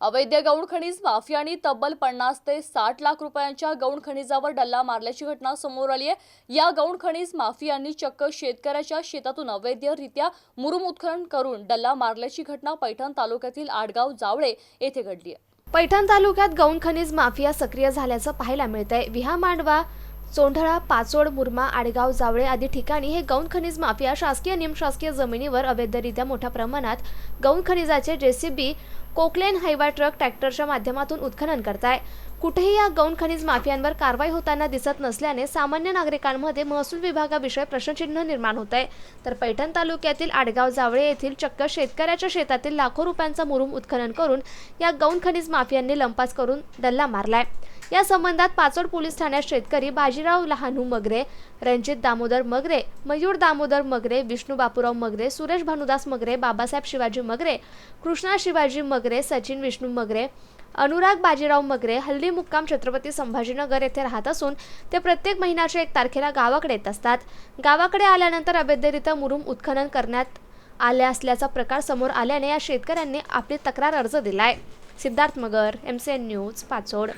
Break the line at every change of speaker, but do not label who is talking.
अवैध गौण खनिज माफियानी तब्बल पन्नास ते साठ लाख रुपयांच्या गौण खनिजावर डल्ला मारल्याची घटना समोर आली आहे. या गौण खनिज माफियांनी चक्क शेतकऱ्याच्या शेतातून अवैधरित्या मुरुम उत्खनन करून डल्ला मारल्याची घटना पैठण तालुक्यातील आडगाव जावळे येथे घडली आहे.
पैठण तालुक्यात गौण खनिज माफिया सक्रिय झाल्याचं पाहायला मिळतंय. विहा मांडवा चोंढळा पाचोड मुरमा आडगाव जावळे आदी ठिकाणी हे गौण खनिज माफिया शासकीय निमशासकीय जमिनीवर अवैधरित्या मोठ्या प्रमाणात गौण खनिजाचे जेसीबी कोकलेन हायवा ट्रक ट्रॅक्टरच्या माध्यमातून उत्खनन करताय. कुठेही या गौण खनिज माफियांवर कारवाई होताना दिसत नसल्याने सामान्य नागरिकांमध्ये महसूल विभागाविषयी प्रश्नचिन्ह निर्माण होत आहे तर पैठण तालुक्यातील आडगाव जावळे येथील चक्क शेतकऱ्याच्या शेतातील लाखो रुपयांचा मुरुम उत्खनन करून या गौण खनिज माफियांनी लंपास करून डल्ला मारलाय. या संबंधात पाचोड पोलीस ठाण्यात शेतकरी बाजीराव लहानू मगरे रणजित दामोदर मगरे मयूर दामोदर मगरे विष्णू बापूराव मगरे सुरेश भानुदास मगरे बाबासाहेब शिवाजी मगरे कृष्णा शिवाजी मगरे सचिन विष्णू मगरे अनुराग बाजीराव मगरे हल्ली मुक्काम छत्रपती संभाजीनगर येथे राहत असून ते प्रत्येक महिन्याच्या एक तारखेला गावाकडे येत असतात. गावाकडे आल्यानंतर अवैधरित्या मुरुम उत्खनन करण्यात आले असल्याचा प्रकार समोर आल्याने या शेतकऱ्यांनी आपली तक्रार अर्ज दिलाय. Siddharth Magar M C N news Pachod.